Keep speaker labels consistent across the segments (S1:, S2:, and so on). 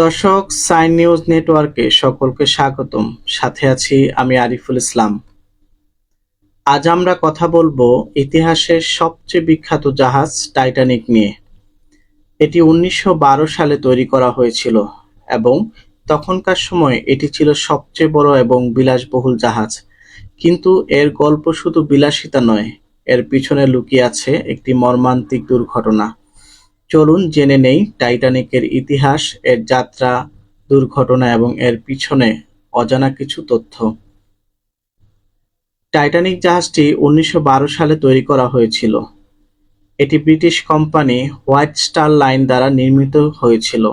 S1: দর্শক, sign news নেটওয়ার্কে সকলকে স্বাগতম। সাথে আছি আমি আরিফুল ইসলাম। আজ আমরা কথা বলব ইতিহাসের সবচেয়ে বিখ্যাত জাহাজ টাইটানিক নিয়ে। এটি উনিশশো বারো সালে তৈরি করা হয়েছিল এবং তখনকার সময় এটি ছিল সবচেয়ে বড় এবং বিলাসবহুল জাহাজ। কিন্তু এর গল্প শুধু বিলাসিতা নয়, এর পিছনে লুকিয়ে আছে একটি মর্মান্তিক দুর্ঘটনা। চলুন জেনে নেই টাইটানিকের ইতিহাস, এর যাত্রা, দুর্ঘটনা এবং এর পিছনে অজানা কিছু তথ্য। টাইটানিক জাহাজটি উনিশশো বারো সালে তৈরি করা হয়েছিল। এটি British company White Star Line দ্বারা নির্মিত হয়েছিল।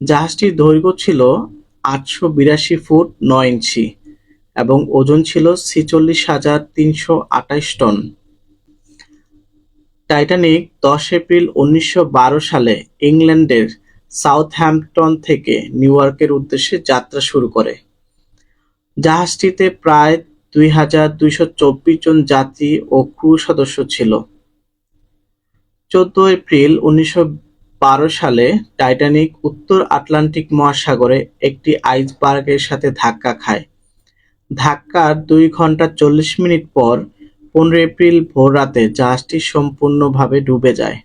S1: জাহাজটির দৈর্ঘ্য ছিল আটশো বিরাশি ফুট নয় ইঞ্চি এবং ওজন ছিল ছিচল্লিশ হাজার তিনশো আঠাইশ টন। টাইটানিক দশ এপ্রিল উনিশশো বারো সালে ইংল্যান্ডের সাউথহ্যাম্পটন থেকে নিউইয়র্কের উদ্দেশ্যে যাত্রা শুরু করে। জাহাজটিতে প্রায় দুই হাজার দুইশো চব্বিশ জন যাত্রী ও ক্রু সদস্য ছিল। চোদ্দ এপ্রিল উনিশশো বারো সালে টাইটানিক উত্তর আটলান্টিক মহাসাগরে একটি আইসবার্গের সাথে ধাক্কা খায়। ধাক্কার দুই ঘণ্টা চল্লিশ মিনিট পর পনেরো এপ্রিল ভোররাতে জাহাজটি সম্পূর্ণভাবে ডুবে যায়।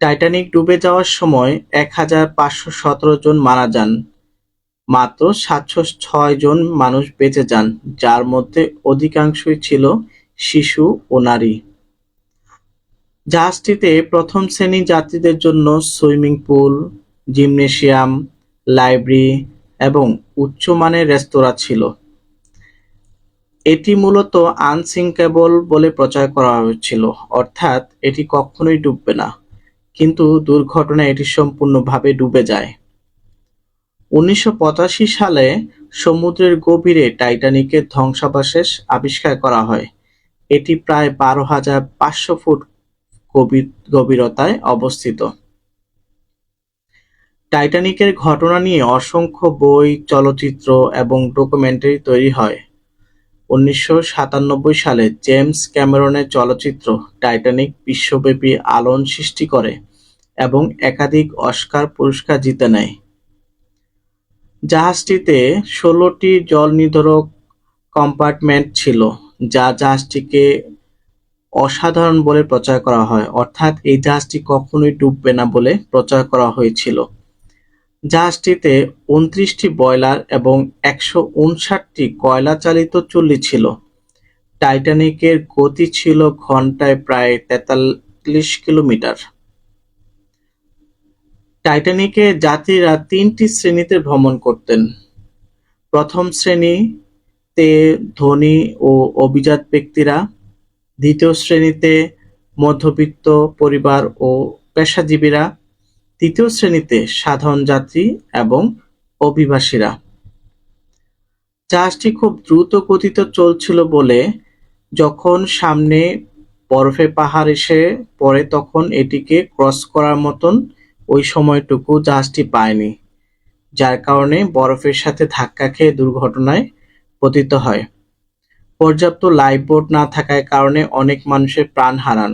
S1: টাইটানিক ডুবে যাওয়ার সময় এক হাজার পাঁচশো সতেরো জন মারা যান, মাত্র সাতশো ছয় জন মানুষ বেঁচে যান, যার মধ্যে অধিকাংশই ছিল শিশু ও নারী। জাহাজটিতে প্রথম শ্রেণি যাত্রীদের জন্য সুইমিং পুল, জিমনেশিয়াম, লাইব্রেরি এবং উচ্চমানের রেস্তোরাঁ ছিল। এটি মূলত আনসিঙ্কেবল বলে প্রচার করা হয়েছিল, অর্থাৎ এটি কখনোই ডুববে না, কিন্তু দুর্ঘটনায় এটি সম্পূর্ণভাবে ডুবে যায়। উনিশশো পঁচাশি সালে সমুদ্রের গভীরে টাইটানিকের ধ্বংসাবশেষ আবিষ্কার করা হয়। এটি প্রায় বারো হাজার পাঁচশো ফুট গভীরতায় অবস্থিত। টাইটানিকের ঘটনা নিয়ে অসংখ্য বই, চলচ্চিত্র এবং ডকুমেন্টারি তৈরি হয়। উনিশশো সাতানব্বই সালে জেমস ক্যামেরনের চলচ্চিত্র টাইটানিক বিশ্বব্যাপী আলোড়ন সৃষ্টি করে এবং একাধিক অস্কার পুরস্কার জিতে নেয়। জাহাজটিতে ষোলোটি জলনিরোধক কম্পার্টমেন্ট ছিল, যা জাহাজটিকে অসাধারণ বলে প্রচার করা হয়। অর্থাৎ এই জাহাজটি কখনোই ডুববে না বলে প্রচার করা হয়েছিল। জাহাজটিতে উনত্রিশটি বয়লার এবং একশো উনষাটটি কয়লা চালিত চুল্লি ছিল। টাইটানিকের গতি ছিল ঘন্টায় প্রায় তেতাল্লিশ কিলোমিটার। টাইটানিকে যাত্রীরা তিনটি শ্রেণীতে ভ্রমণ করতেন। প্রথম শ্রেণীতে ধনী ও অভিজাত ব্যক্তিরা, দ্বিতীয় শ্রেণীতে মধ্যবিত্ত পরিবার ও পেশাজীবীরা তৃতীয় শ্রেণীতে সাধারণ যাত্রী এবং অভিবাসীরা। জাহাজটি খুব দ্রুত গতিতে চলছিল বলে যখন সামনে বরফে পাহাড় এসে পড়ে তখন এটিকে ক্রস করার মতন ওই সময়টুকু জাহাজটি পায়নি, যার কারণে বরফের সাথে ধাক্কা খেয়ে দুর্ঘটনায় পতিত হয়। পর্যাপ্ত লাইফবোট না থাকার কারণে অনেক মানুষের প্রাণ হারান।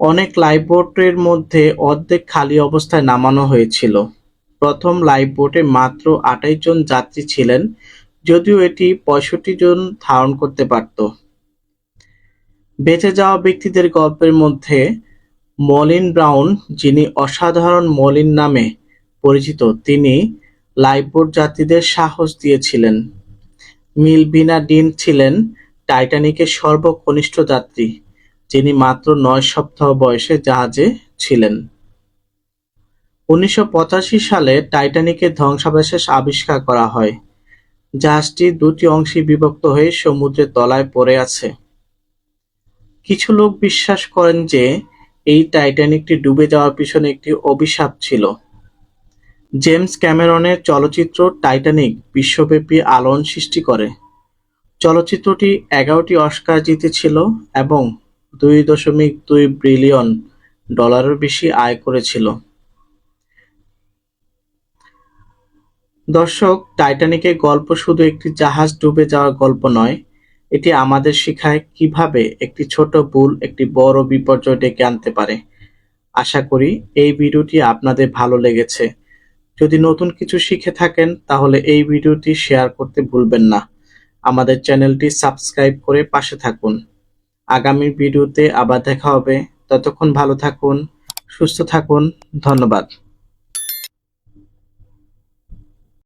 S1: অনেক লাইফবোটের মধ্যে অর্ধেক খালি অবস্থায় নামানো হয়েছিল। প্রথম লাইফবোটে মাত্র আটাইশ জন যাত্রী ছিলেন, যদিও এটি পঁয়ষট্টি জন ধারণ করতে পারত। বেঁচে যাওয়া ব্যক্তিদের গল্পের মধ্যে মলিন ব্রাউন, যিনি অসাধারণ মলিন নামে পরিচিত, তিনি লাইফবোট যাত্রীদের সাহস দিয়েছিলেন। মিলভিনা ডিন ছিলেন টাইটানিকের সর্বকনিষ্ঠ যাত্রী। যিনি মাত্র নয় সপ্তাহ বয়সে জাহাজে ছিলেন। উনিশশো পঁচাশি সালে টাইটানিকের ধ্বংসাবশেষ আবিষ্কার করা হয়। জাহাজটি দুটি অংশে বিভক্ত হয়ে সমুদ্রের তলায় পড়ে আছে। কিছু লোক বিশ্বাস করেন যে এই টাইটানিকটি ডুবে যাওয়ার পিছনে একটি অভিশাপ ছিল। জেমস ক্যামেরনের চলচ্চিত্র টাইটানিক বিশ্বব্যাপী আলোড়ন সৃষ্টি করে। চলচ্চিত্রটি এগারোটি অস্কার জিতেছিল এবং দুই দশমিক দুই বিলিয়ন ডলারের বেশি আয় করেছিল। দর্শক, টাইটানিকের গল্প শুধু একটি জাহাজ ডুবে যাওয়ার গল্প নয়, এটি আমাদের শিখায় কীভাবে একটি ছোট ভুল একটি বড় বিপর্যয় ডেকে আনতে পারে। আশা করি এই ভিডিওটি আপনাদের ভালো লেগেছে। যদি নতুন কিছু শিখে থাকেন, তাহলে এই ভিডিওটি শেয়ার করতে ভুলবেন না। আমাদের চ্যানেলটি সাবস্ক্রাইব করে পাশে থাকুন। আগামী ভিডিওতে আবার দেখা হবে। ততক্ষণ ভালো থাকুন সুস্থ থাকুন ধন্যবাদ।